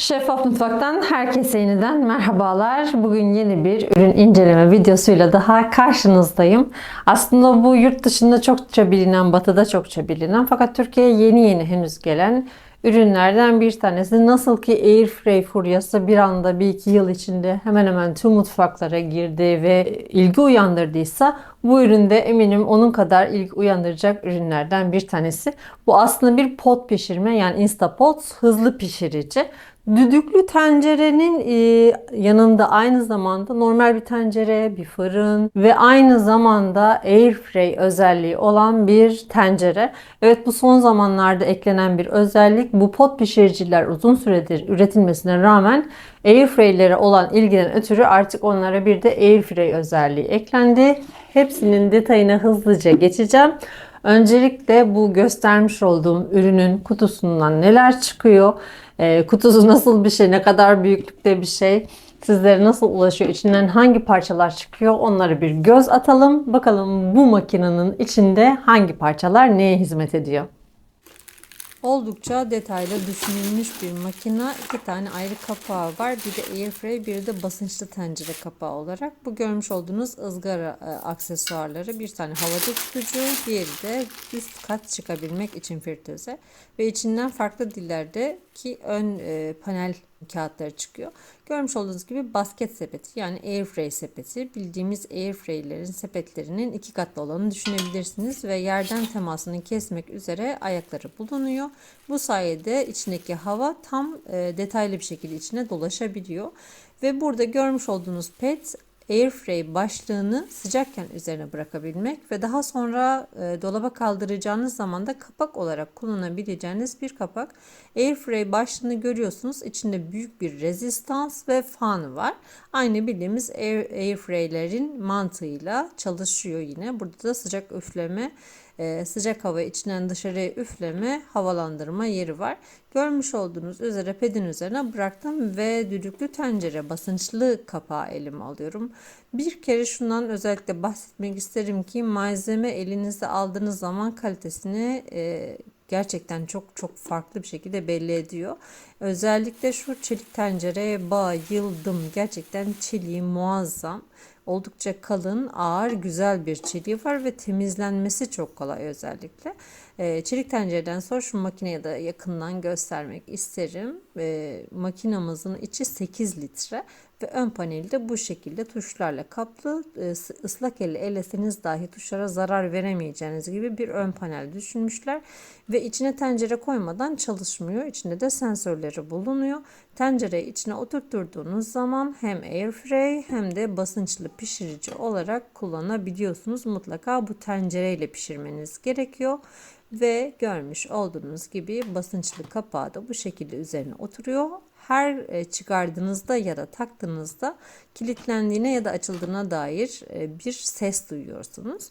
Şeffaf Mutfak'tan herkese yeniden merhabalar. Bugün yeni bir ürün inceleme videosuyla daha karşınızdayım. Aslında bu yurt dışında çokça bilinen, batıda çokça bilinen fakat Türkiye'ye yeni yeni henüz gelen ürünlerden bir tanesi. Nasıl ki Airfryer furyası bir anda bir iki yıl içinde hemen hemen tüm mutfaklara girdi ve ilgi uyandırdıysa bu üründe eminim onun kadar ilgi uyandıracak ürünlerden bir tanesi. Bu aslında bir pot pişirme yani Instapot hızlı pişirici. Düdüklü tencerenin e, yanında aynı zamanda normal bir tencere, bir fırın ve aynı zamanda airfryer özelliği olan bir tencere. Evet bu son zamanlarda eklenen bir özellik. Bu pot pişiriciler uzun süredir üretilmesine rağmen airfryer'lere olan ilgiden ötürü artık onlara bir de airfryer özelliği eklendi. Hepsinin detayına hızlıca geçeceğim. Öncelikle bu göstermiş olduğum ürünün kutusundan neler çıkıyor? E, kutusu nasıl bir şey, ne kadar büyüklükte bir şey, sizlere nasıl ulaşıyor, içinden hangi parçalar çıkıyor onları bir göz atalım. Bakalım bu makinenin içinde hangi parçalar neye hizmet ediyor. Oldukça detaylı düşünülmüş bir makina. İki tane ayrı kapağı var. Bir de airfryer, bir de basınçlı tencere kapağı olarak. Bu görmüş olduğunuz ızgara e, aksesuarları. Bir tane havada tutucu, diğeri de üst kat çıkabilmek için fritöze. Ve içinden farklı dillerdeki ön e, panel kağıtları çıkıyor. Görmüş olduğunuz gibi basket sepeti yani airfryer sepeti. Bildiğimiz airfryer'lerin sepetlerinin iki katlı olanı düşünebilirsiniz ve yerden temasını kesmek üzere ayakları bulunuyor. Bu sayede içindeki hava tam e, detaylı bir şekilde içine dolaşabiliyor. Ve burada görmüş olduğunuz pet airfryer başlığını sıcakken üzerine bırakabilmek ve daha sonra e, dolaba kaldıracağınız zaman da kapak olarak kullanabileceğiniz bir kapak. Airfryer başlığını görüyorsunuz. İçinde büyük bir rezistans ve fanı var. Aynı bildiğimiz air, airfryer'lerin mantığıyla çalışıyor yine. Burada da sıcak üfleme e, sıcak hava içinden dışarıya üfleme, havalandırma yeri var. Görmüş olduğunuz üzere pedin üzerine bıraktım ve düdüklü tencere basınçlı kapağı elime alıyorum. Bir kere şundan özellikle bahsetmek isterim ki malzeme elinizde aldığınız zaman kalitesini e, gerçekten çok çok farklı bir şekilde belli ediyor. Özellikle şu çelik tencereye bayıldım. Gerçekten çeliği muazzam. Oldukça kalın, ağır, güzel bir çeliği var ve temizlenmesi çok kolay özellikle. E, çelik tencereden sonra şu makineye de yakından göstermek isterim. E, makinamızın içi 8 litre ve ön paneli de bu şekilde tuşlarla kaplı. E, ıslak elle elleseniz dahi tuşlara zarar veremeyeceğiniz gibi bir ön panel düşünmüşler. Ve içine tencere koymadan çalışmıyor. İçinde de sensörleri bulunuyor. Tencereyi içine oturtturduğunuz zaman hem airfryer hem de basınçlı pişirici olarak kullanabiliyorsunuz. Mutlaka bu tencereyle pişirmeniz gerekiyor ve görmüş olduğunuz gibi basınçlı kapağı da bu şekilde üzerine oturuyor. Her e, çıkardığınızda ya da taktığınızda kilitlendiğine ya da açıldığına dair e, bir ses duyuyorsunuz.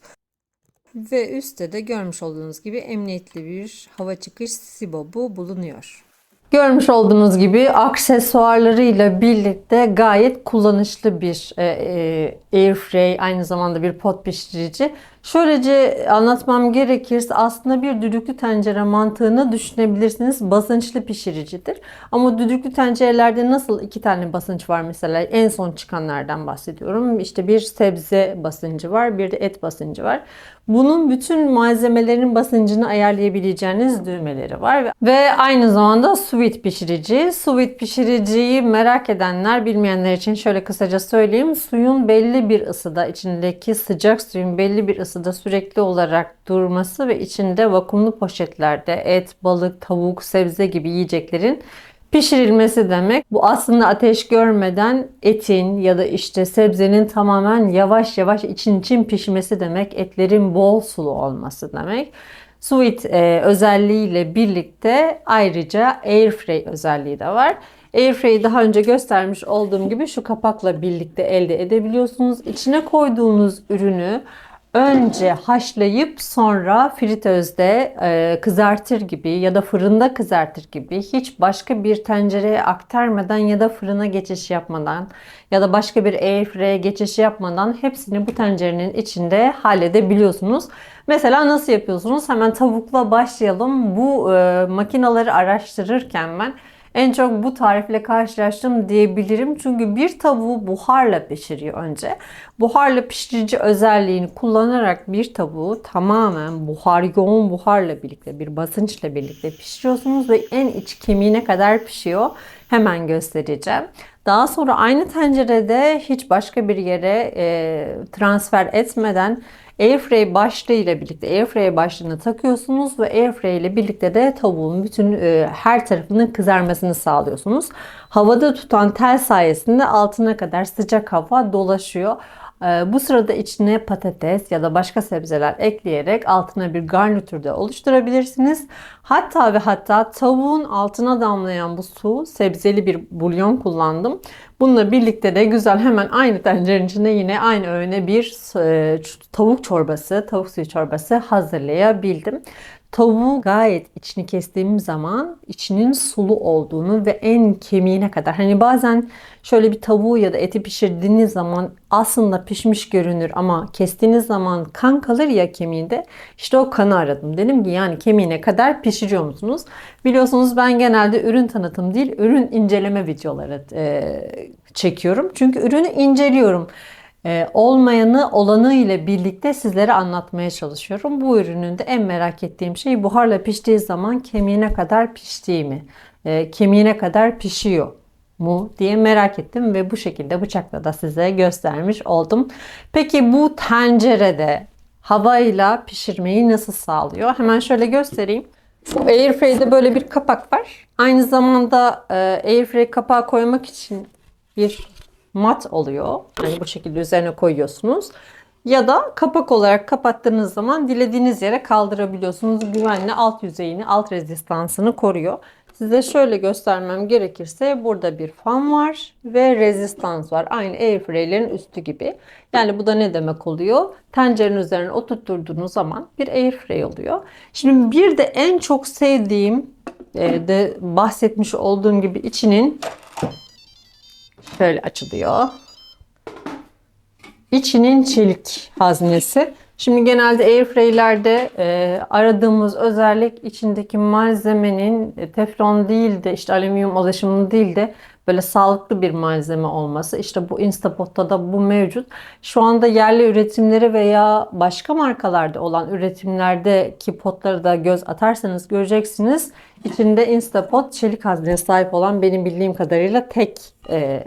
Ve üstte de görmüş olduğunuz gibi emniyetli bir hava çıkış sibobu bulunuyor. Görmüş olduğunuz gibi aksesuarlarıyla birlikte gayet kullanışlı bir e, e, airfryer aynı zamanda bir pot pişirici. Şöylece anlatmam gerekirse aslında bir düdüklü tencere mantığını düşünebilirsiniz. Basınçlı pişiricidir. Ama düdüklü tencerelerde nasıl iki tane basınç var mesela en son çıkanlardan bahsediyorum. İşte bir sebze basıncı var bir de et basıncı var. Bunun bütün malzemelerin basıncını ayarlayabileceğiniz düğmeleri var. Ve aynı zamanda sous pişirici. Sous pişiriciyi merak edenler bilmeyenler için şöyle kısaca söyleyeyim. Suyun belli bir ısıda içindeki sıcak suyun belli bir ısıda sürekli olarak durması ve içinde vakumlu poşetlerde et, balık, tavuk, sebze gibi yiyeceklerin pişirilmesi demek. Bu aslında ateş görmeden etin ya da işte sebzenin tamamen yavaş yavaş için için pişmesi demek. Etlerin bol sulu olması demek. Sweet e, özelliğiyle birlikte ayrıca airfryer özelliği de var. Airfryer'i daha önce göstermiş olduğum gibi şu kapakla birlikte elde edebiliyorsunuz. İçine koyduğunuz ürünü önce haşlayıp sonra fritözde e, kızartır gibi ya da fırında kızartır gibi hiç başka bir tencereye aktarmadan ya da fırına geçiş yapmadan ya da başka bir airfryer'e geçiş yapmadan hepsini bu tencerenin içinde halledebiliyorsunuz. Mesela nasıl yapıyorsunuz? Hemen tavukla başlayalım. Bu e, makinaları araştırırken ben En çok bu tarifle karşılaştım diyebilirim. Çünkü bir tavuğu buharla pişiriyor önce. Buharla pişirici özelliğini kullanarak bir tavuğu tamamen buhar, yoğun buharla birlikte, bir basınçla birlikte pişiriyorsunuz ve en iç kemiğine kadar pişiyor. Hemen göstereceğim. Daha sonra aynı tencerede hiç başka bir yere e, transfer etmeden Airfryer başlığı ile birlikte Airfryer başlığını takıyorsunuz ve Airfryer ile birlikte de tavuğun bütün e, her tarafının kızarmasını sağlıyorsunuz. Havada tutan tel sayesinde altına kadar sıcak hava dolaşıyor. E, bu sırada içine patates ya da başka sebzeler ekleyerek altına bir garnitür de oluşturabilirsiniz. Hatta ve hatta tavuğun altına damlayan bu su sebzeli bir bulyon kullandım. Bununla birlikte de güzel hemen aynı tencerenin içinde yine aynı öğüne bir e, tavuk çorbası, tavuk suyu çorbası hazırlayabildim. Tavuğu gayet içini kestiğim zaman içinin sulu olduğunu ve en kemiğine kadar hani bazen şöyle bir tavuğu ya da eti pişirdiğiniz zaman aslında pişmiş görünür ama kestiğiniz zaman kan kalır ya kemiğinde işte o kanı aradım. Dedim ki yani kemiğine kadar pişiriyor musunuz? Biliyorsunuz ben genelde ürün tanıtım değil ürün inceleme videoları e, çekiyorum. Çünkü ürünü inceliyorum olmayanı olanı ile birlikte sizlere anlatmaya çalışıyorum. Bu ürünün de en merak ettiğim şey buharla piştiği zaman kemiğine kadar piştiği mi? E, kemiğine kadar pişiyor mu diye merak ettim ve bu şekilde bıçakla da size göstermiş oldum. Peki bu tencerede havayla pişirmeyi nasıl sağlıyor? Hemen şöyle göstereyim. Bu Airfryer'de böyle bir kapak var. Aynı zamanda e, Airfryer kapağı koymak için bir mat oluyor. Hani bu şekilde üzerine koyuyorsunuz. Ya da kapak olarak kapattığınız zaman dilediğiniz yere kaldırabiliyorsunuz. Güvenli alt yüzeyini, alt rezistansını koruyor. Size şöyle göstermem gerekirse burada bir fan var ve rezistans var. Aynı airfryer'lerin üstü gibi. Yani bu da ne demek oluyor? Tencerenin üzerine oturtturduğunuz zaman bir airfryer oluyor. Şimdi bir de en çok sevdiğim e, de bahsetmiş olduğum gibi içinin şöyle açılıyor. İçinin çelik haznesi. Şimdi genelde airfryer'lerde e, aradığımız özellik içindeki malzemenin e, teflon değil de işte alüminyum ulaşımı değil de böyle sağlıklı bir malzeme olması. İşte bu Instapot'ta da bu mevcut. Şu anda yerli üretimleri veya başka markalarda olan üretimlerdeki potları da göz atarsanız göreceksiniz. İçinde Instapot çelik hazneye sahip olan benim bildiğim kadarıyla tek e,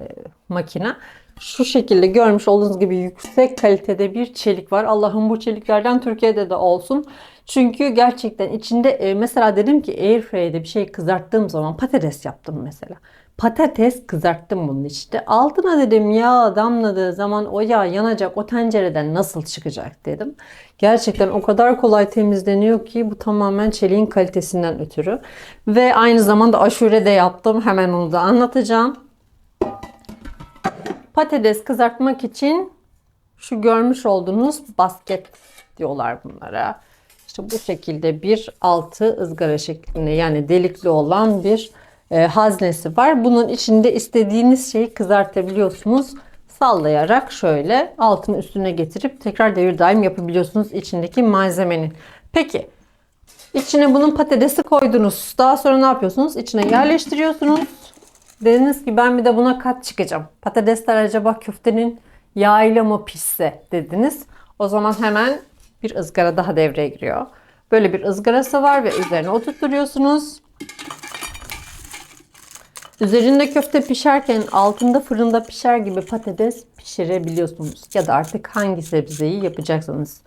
makine. Şu şekilde görmüş olduğunuz gibi yüksek kalitede bir çelik var. Allah'ım bu çeliklerden Türkiye'de de olsun. Çünkü gerçekten içinde e, mesela dedim ki airfryer'de bir şey kızarttığım zaman patates yaptım mesela. Patates kızarttım bunun içinde. Altına dedim yağ damladığı zaman o yağ yanacak o tencereden nasıl çıkacak dedim. Gerçekten o kadar kolay temizleniyor ki bu tamamen çeliğin kalitesinden ötürü. Ve aynı zamanda aşure de yaptım. Hemen onu da anlatacağım. Patates kızartmak için şu görmüş olduğunuz basket diyorlar bunlara. İşte bu şekilde bir altı ızgara şeklinde yani delikli olan bir haznesi var. Bunun içinde istediğiniz şeyi kızartabiliyorsunuz. Sallayarak şöyle altını üstüne getirip tekrar devir daim yapabiliyorsunuz içindeki malzemenin. Peki içine bunun patatesi koydunuz. Daha sonra ne yapıyorsunuz? İçine yerleştiriyorsunuz. Dediniz ki ben bir de buna kat çıkacağım. Patatesler acaba köftenin yağıyla mı pişse dediniz. O zaman hemen bir ızgara daha devreye giriyor. Böyle bir ızgarası var ve üzerine oturtuyorsunuz. Üzerinde köfte pişerken altında fırında pişer gibi patates pişirebiliyorsunuz. Ya da artık hangi sebzeyi yapacaksanız.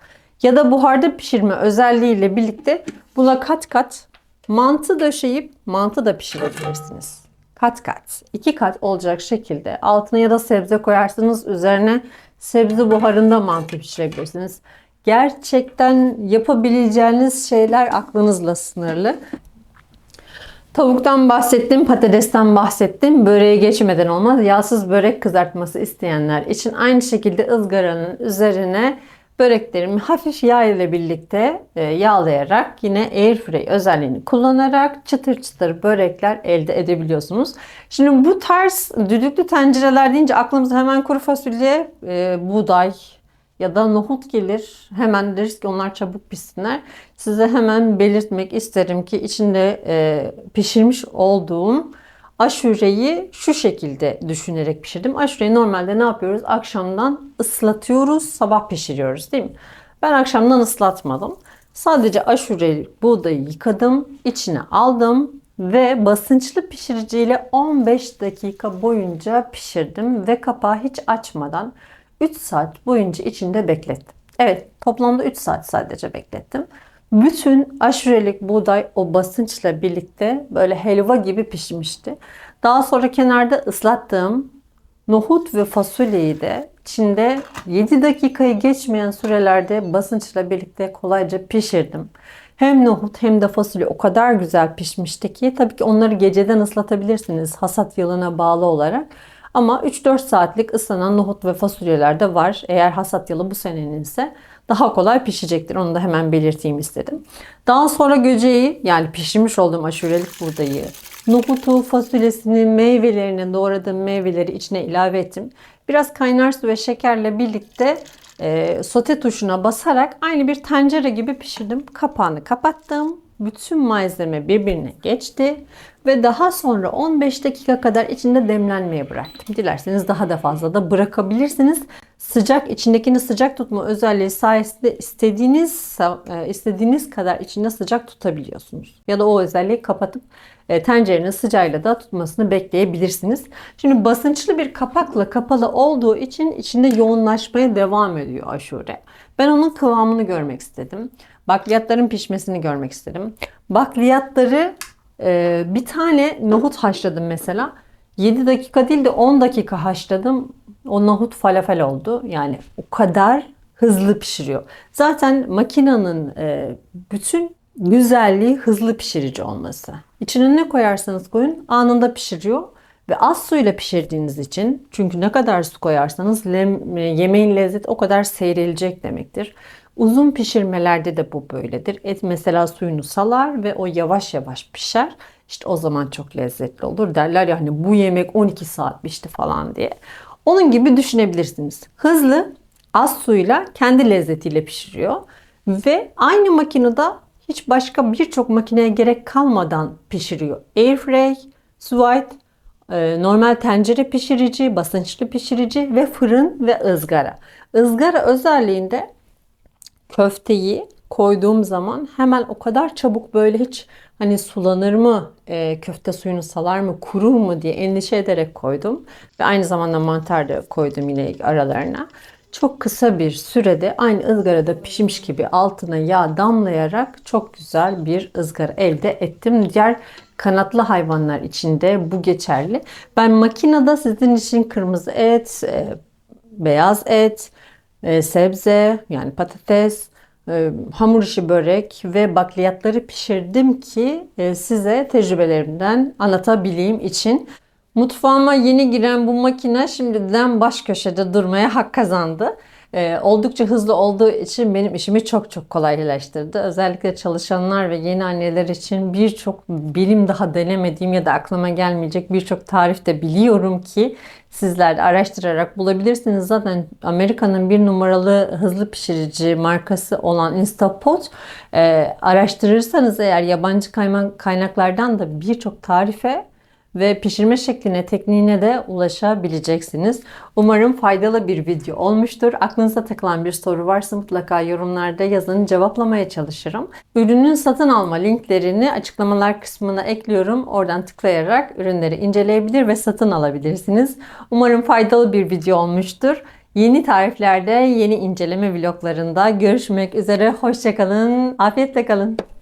Ya da buharda pişirme özelliğiyle birlikte buna kat kat mantı döşeyip mantı da pişirebilirsiniz. Kat kat, iki kat olacak şekilde altına ya da sebze koyarsınız üzerine sebze buharında mantı pişirebilirsiniz. Gerçekten yapabileceğiniz şeyler aklınızla sınırlı. Tavuktan bahsettim, patatesten bahsettim. Böreğe geçmeden olmaz. Yağsız börek kızartması isteyenler için aynı şekilde ızgaranın üzerine böreklerimi hafif yağ ile birlikte e, yağlayarak yine airfryer özelliğini kullanarak çıtır çıtır börekler elde edebiliyorsunuz. Şimdi bu tarz düdüklü tencereler deyince aklımıza hemen kuru fasulye, e, buğday, ya da nohut gelir. Hemen deriz ki onlar çabuk pişsinler. Size hemen belirtmek isterim ki içinde e, pişirmiş olduğum aşureyi şu şekilde düşünerek pişirdim. Aşureyi normalde ne yapıyoruz? Akşamdan ıslatıyoruz, sabah pişiriyoruz değil mi? Ben akşamdan ıslatmadım. Sadece aşure buğdayı yıkadım, içine aldım ve basınçlı pişiriciyle 15 dakika boyunca pişirdim ve kapağı hiç açmadan 3 saat boyunca içinde beklettim. Evet, toplamda 3 saat sadece beklettim. Bütün aşurelik buğday o basınçla birlikte böyle helva gibi pişmişti. Daha sonra kenarda ıslattığım nohut ve fasulyeyi de içinde 7 dakikayı geçmeyen sürelerde basınçla birlikte kolayca pişirdim. Hem nohut hem de fasulye o kadar güzel pişmişti ki tabii ki onları geceden ıslatabilirsiniz hasat yılına bağlı olarak. Ama 3-4 saatlik ıslanan nohut ve fasulyeler de var. Eğer hasat yılı bu senenin ise daha kolay pişecektir. Onu da hemen belirteyim istedim. Daha sonra göceği yani pişirmiş olduğum aşurelik buğdayı, nohutu, fasulyesini, meyvelerini, doğradığım meyveleri içine ilave ettim. Biraz kaynar su ve şekerle birlikte e, sote tuşuna basarak aynı bir tencere gibi pişirdim. Kapağını kapattım. Bütün malzeme birbirine geçti ve daha sonra 15 dakika kadar içinde demlenmeye bıraktım. Dilerseniz daha da fazla da bırakabilirsiniz. Sıcak içindekini sıcak tutma özelliği sayesinde istediğiniz e, istediğiniz kadar içinde sıcak tutabiliyorsunuz. Ya da o özelliği kapatıp e, tencerenin sıcağıyla da tutmasını bekleyebilirsiniz. Şimdi basınçlı bir kapakla kapalı olduğu için içinde yoğunlaşmaya devam ediyor aşure. Ben onun kıvamını görmek istedim. Bakliyatların pişmesini görmek istedim. Bakliyatları e, bir tane nohut haşladım mesela. 7 dakika değil de 10 dakika haşladım. O nohut falafel oldu. Yani o kadar hızlı pişiriyor. Zaten makinenin e, bütün güzelliği hızlı pişirici olması. İçine ne koyarsanız koyun anında pişiriyor. Ve az suyla pişirdiğiniz için çünkü ne kadar su koyarsanız lem, yemeğin lezzeti o kadar seyrelecek demektir. Uzun pişirmelerde de bu böyledir. Et mesela suyunu salar ve o yavaş yavaş pişer. İşte o zaman çok lezzetli olur. Derler ya hani bu yemek 12 saat pişti falan diye. Onun gibi düşünebilirsiniz. Hızlı, az suyla kendi lezzetiyle pişiriyor. Ve aynı makinede hiç başka birçok makineye gerek kalmadan pişiriyor. Airfry, Sweet, e, normal tencere pişirici, basınçlı pişirici ve fırın ve ızgara. Izgara özelliğinde köfteyi koyduğum zaman hemen o kadar çabuk böyle hiç hani sulanır mı, e, köfte suyunu salar mı, kurur mu diye endişe ederek koydum. Ve aynı zamanda mantar da koydum yine aralarına. Çok kısa bir sürede aynı ızgarada pişmiş gibi altına yağ damlayarak çok güzel bir ızgara elde ettim. Diğer kanatlı hayvanlar için de bu geçerli. Ben makinede sizin için kırmızı et, e, beyaz et, e, sebze yani patates, e, hamur işi börek ve bakliyatları pişirdim ki e, size tecrübelerimden anlatabileyim için. Mutfağıma yeni giren bu makine şimdiden baş köşede durmaya hak kazandı. Ee, oldukça hızlı olduğu için benim işimi çok çok kolaylaştırdı. Özellikle çalışanlar ve yeni anneler için birçok bilim daha denemediğim ya da aklıma gelmeyecek birçok tarif de biliyorum ki sizler de araştırarak bulabilirsiniz. Zaten Amerika'nın bir numaralı hızlı pişirici markası olan Instapot e, araştırırsanız eğer yabancı kaynaklardan da birçok tarife ve pişirme şekline, tekniğine de ulaşabileceksiniz. Umarım faydalı bir video olmuştur. Aklınıza takılan bir soru varsa mutlaka yorumlarda yazın cevaplamaya çalışırım. Ürünün satın alma linklerini açıklamalar kısmına ekliyorum. Oradan tıklayarak ürünleri inceleyebilir ve satın alabilirsiniz. Umarım faydalı bir video olmuştur. Yeni tariflerde, yeni inceleme vloglarında görüşmek üzere. Hoşçakalın. Afiyetle kalın.